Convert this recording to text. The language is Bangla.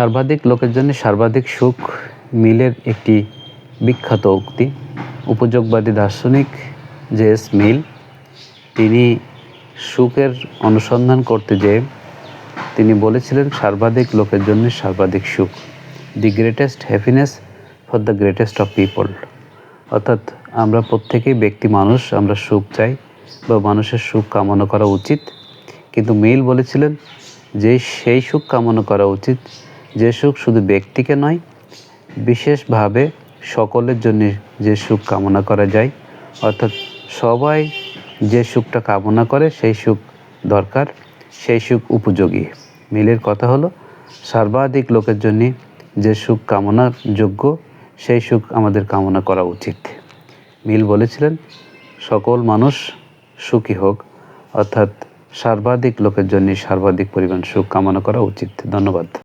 সর্বাধিক লোকের জন্য সর্বাধিক সুখ মিলের একটি বিখ্যাত উক্তি। উপযোগবাদী দার্শনিক জে এস মিল, তিনি সুখের অনুসন্ধান করতে যেয়ে তিনি বলেছিলেন, সর্বাধিক লোকের জন্য সর্বাধিক সুখ। The greatest happiness for the greatest of people. অর্থাৎ আমরা প্রত্যেকেই ব্যক্তি মানুষ, আমরা সুখ চাই বা মানুষের সুখ কামনা করা উচিত। কিন্তু মিল বলেছিলেন যে, সেই সুখ কামনা করা উচিত যে সুখ শুধু ব্যক্তিকে নয়, বিশেষভাবে সকলের জন্য যে সুখ কামনা করা যায়, অর্থাৎ সবাই যে সুখটা কামনা করে সেই সুখ দরকার, সেই সুখ উপযোগী। মিলের কথা হলো, সর্বাধিক লোকের জন্য যে সুখ কামনার যোগ্য, সেই সুখ আমাদের কামনা করা উচিত। মিল বলেছিলেন, সকল মানুষ সুখী হোক, অর্থাৎ সর্বাধিক লোকের জন্য সর্বাধিক পরিমাণ সুখ কামনা করা উচিত। ধন্যবাদ।